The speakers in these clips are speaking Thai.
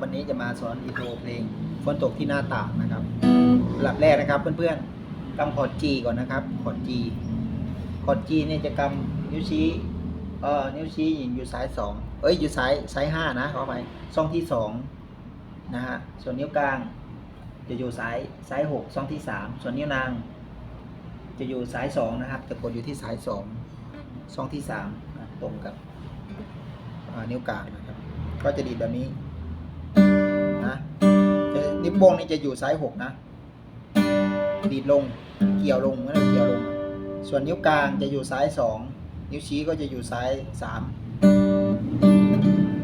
วันนี้จะมาสอนอินโทรเพลงฝนตกที่หน้าต่างนะครับหลับแรกนะครับเพื่อนๆกำคอร์ด G ก่อนนะครับคอร์ด G คอร์ด G เนี่ยจะกำนิ้วชี้เอ่อนิ้วชี้อยู่ซ้ายสองเอ้ยอยู่ซ้ายซ้ายห้านะเขอไปช่องที่สองนะฮะส่วนนิ้วกลางจะอยู่ซ้ายซ้ายหกช่องที่สามส่วนนิ้วนาง จะอยู่ซ้ายสองนะครับจะกดอยู่ที่ซ้ายสองช่องที่สามตรงกับนิ้วกลางนะครับ ก็จะดีดแบบนี้ นะนิ้วโป้งนี่จะอยู่ซ้ายหกนะ ดีดลงเกี่ยวลงไม่ได้เกี่ยวลง ส่วนนิ้วกลางจะอยู่ซ้ายสองนิ้วชี้ก็จะอยู่ซ้ายสาม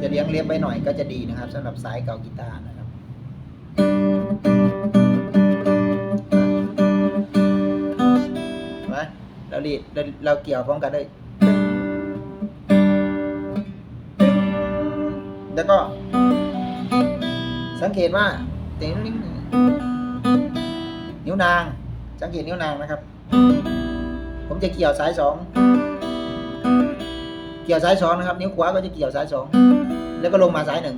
จะเลี้ยงเล็บไปหน่อยก็จะดีนะครับสำหรับสายเก่ากีตาร์นะครับเห็นไหมเราดีดเราเราเกี่ยวพร้อมกันเลยแล้วก็ สังเกตว่าเต็งนิ้วนิ้วนาง สังเกตนิ้วนางนะครับ ผมจะเกี่ยวสายสองเกี่ยวสายสองนะครับ นิ้วขวาก็จะเกี่ยวสายสองแล้วก็ลงมาสายหนึ่ง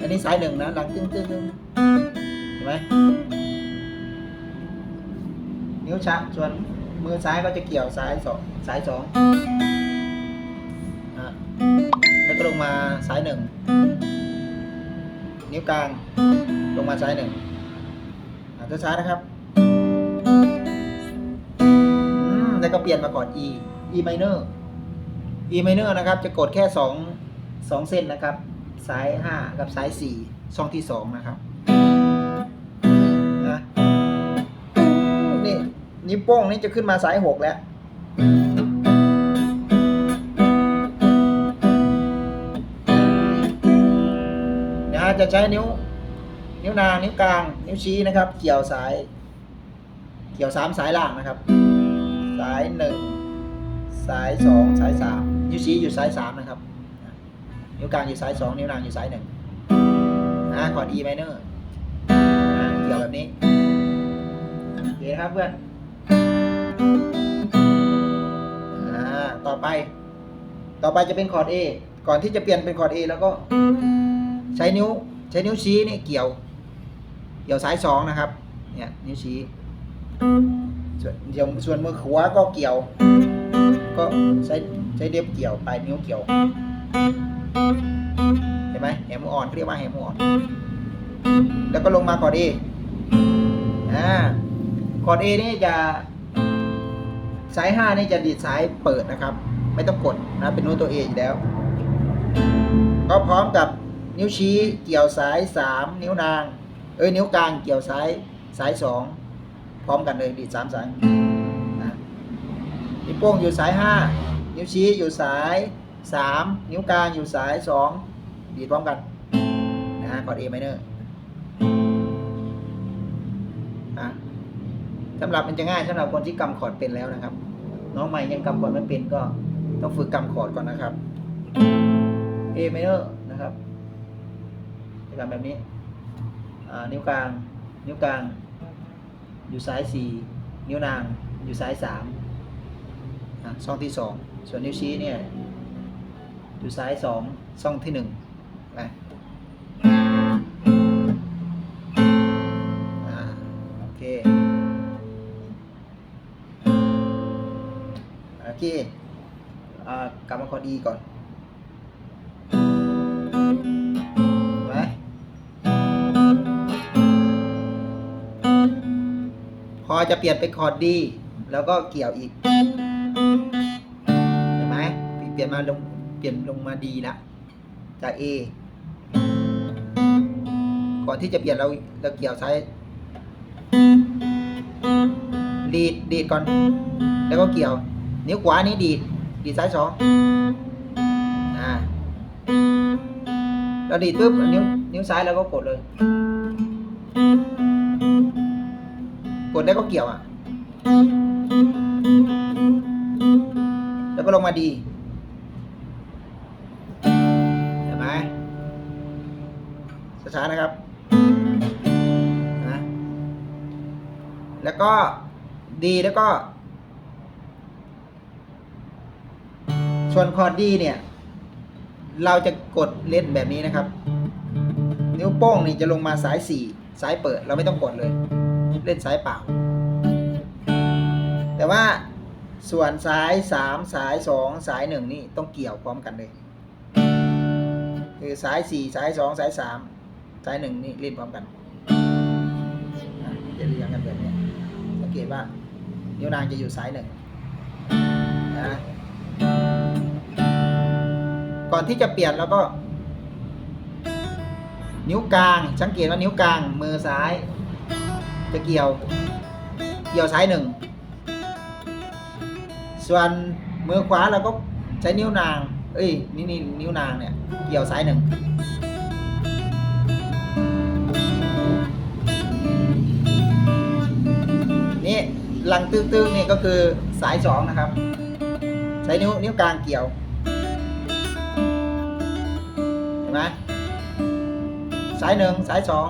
อันนี้สายหนึ่งนะหลังตึ้งตึ้งตึ้งเห็นไหมนิ้วช้าส่วนมือซ้ายก็จะเกี่ยวสายสองสายสองแล้วก็ลงมาสายหนึ่ง นิ้วกลาง ลงมาซ้ายหนึ่งอะช้านะครับแล้วก็เปลี่ยนมาก่อน E E minor E minor นะครับ จะกดแค่สองสองเส้นนะครับสายห้ากับสายสี่ช่องที่สองนะครับนะนี่นิ้วโป้งนี่จะขึ้นมาสายหกแล้ว จะใช้นิ้ว นิ้วนางนิ้วกลาง นิ้วชี้นะครับ เกี่ยวสาย เกี่ยวสามสายล่างนะครับ สายหนึ่งสายสองสายสามนิ้วชี้อยู่สายสามนะครับ นิ้วกลางอยู่สายสองนิ้วนางอยู่สายหนึ่งนะคอร์ด E minor นะเกี่ยวแบบนี้โอเคครับเพื่อนต่อไป ต่อไปจะเป็นคอร์ด A ก่อนที่จะเปลี่ยนเป็นคอร์ด A แล้วก็ใช้นิ้ว ใช้นิ้วชี้นี่เกี่ยว เกี่ยวสายสองนะครับ เนี่ยนิ้วชี้ ส่วนเดี๋ยวส่วนมือขวาก็เกี่ยว ก็ใช้ใช้เด็บเกี่ยวปลายนิ้วเกี่ยวเห็นไหมแหมอ่อนเรียกว่าแหมอ่อน แล้วก็ลงมาคอร์ดเออ่าคอร์ดเอนี่จะสายห้านี่จะดีดสายเปิดนะครับ ไม่ต้องกดนะเป็นโน้ตตัวเออยู่แล้ว ก็พร้อมกับ นิ้วชี้เกี่ยวสายสามนิ้วนาง เอ้ยนิ้วกลางเกี่ยวสายสายสองพร้อมกันเลยดีดสามสายนะนิ้วโป้งอยู่สายห้านิ้วชี้อยู่สายสามนิ้วกลางอยู่สายสองดีดพร้อมกันนะฮะคอร์ด A minor นะสำหรับมันจะง่ายสำหรับคนที่กำคอร์ดเป็นแล้วนะครับ น้องใหม่ยังกำคอร์ดไม่เป็นก็ต้องฝึกกำคอร์ดก่อนนะครับ A minor นะครับ จะกำแบบนี้นิ้วกลาง นิ้วกลาง อยู่ซ้ายสี่นิ้วนาง อยู่ซ้ายสามอะช่องที่สองส่วนนิ้วชี้เนี่ย อยู่ซ้ายสองช่องที่หนึ่งไปโอเคโอเคกลับมาคอดีก่อน พอจะเปลี่ยนเป็นคอร์ดดีแล้วก็เกี่ยวอีกเห็นไหมเปลี่ยนมาลงเปลี่ยนลงมาดีละจาก A ก่อนที่จะเปลี่ยนเราเราเกี่ยวซ้ายดีดดีดก่อน แล้วก็เกี่ยว นิ้วขวานี้ดีดดีดซ้ายสองอ่าเราดีดปุ๊บนิ้วนิ้วซ้ายเราก็กดเลย ดแล้วก็เกี่ยวอะ แล้วก็ลงมาดี เห็นไหมช้าๆนะครับนะแล้วก็ดีแล้วก็ส่วนคอร์ดดีเนี่ย เราจะกดเล่นแบบนี้นะครับ นิ้วโป้งนี่จะลงมาสายสี่สายเปิดเราไม่ต้องกดเลย เล่นสายเปล่า แต่ว่าส่วนสายสามสายสองสายหนึ่งนี่ต้องเกี่ยวพร้อมกันเลย คือสายสี่สายสองสายสามสายหนึ่งนี่เล่นพร้อมกันจะเรียงกันแบบนี้สังเกตว่านิ้วนางจะอยู่สายหนึ่งนะก่อนที่จะเปลี่ยนแล้วก็ นิ้วกลางสังเกตว่านิ้วกลางมือซ้าย จะเกี่ยว เกี่ยวซ้ายหนึ่ง ส่วนมือขวาเราก็ใช้นิ้วนาง เอ้ยนี่นี่นิ้วนางเนี่ย เกี่ยวซ้ายหนึ่ง นี่หลังตึ้งๆนี่ก็คือสายสองนะครับ ใช้นิ้วนิ้วกลางเกี่ยว เห็นไหมสายหนึ่งสายสอง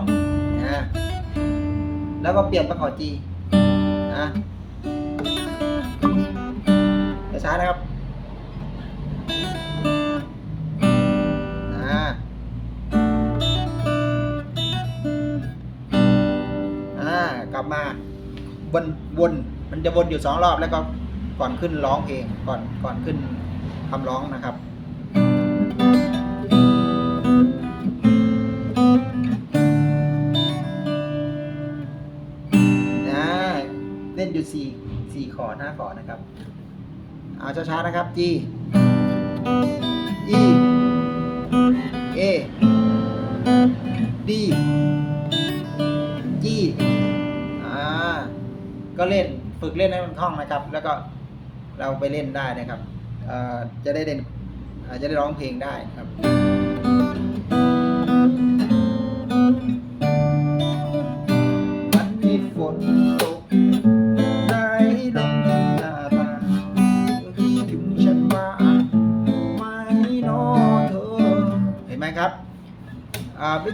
นะ แล้วก็เปลี่ยนเป็นขอจีนะช้าๆนะครับอ่าอ่ากลับมาวนวนมันจะวนอยู่สองรอบแล้วก็ก่อนขึ้นร้องเพลงก่อนก่อนขึ้นคำร้องนะครับ สี่อร์ดห้าคอร์ดนะครับ เอาช้าๆนะครับ G E A D G อ่าก็เล่นฝึกเล่นให้มันคล่องนะครับ แล้วก็เราไปเล่นได้นะครับเอ่อจะได้เล่นจะได้ร้องเพลงได้ครับ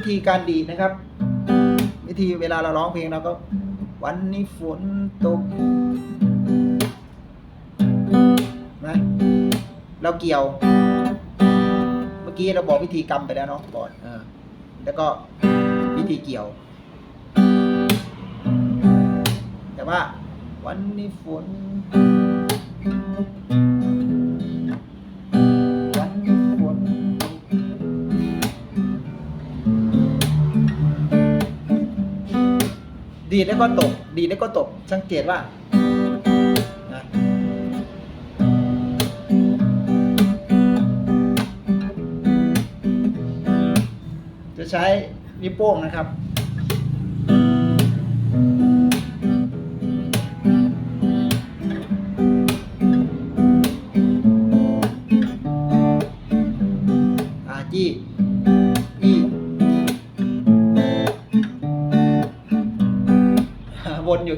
ธีการดีดนะครับ วิธีเวลาเราร้องเพลงเราก็ วันนี้ฝนตกนะเราเกี่ยว เมื่อกี้เราบอกวิธีกำไปแล้วเนาะก่อนเออแล้วก็วิธีเกี่ยว แต่ว่าวันนี้ฝนวัน ดีนแล้วก็ตก ดีนแล้วก็ตก สังเกตว่านะจะใช้นิ้วโป้งนะครับ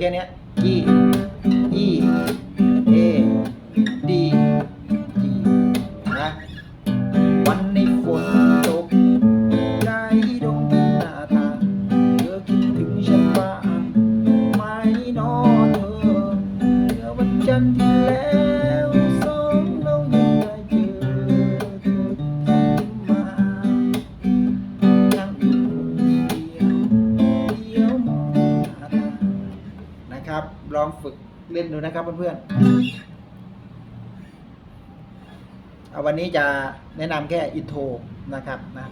แค่เนี้ย องฝึกเล่นดูนะครับเพื่อนๆเอาวันนี้จะแนะนำแค่อินโทรนะครับนะ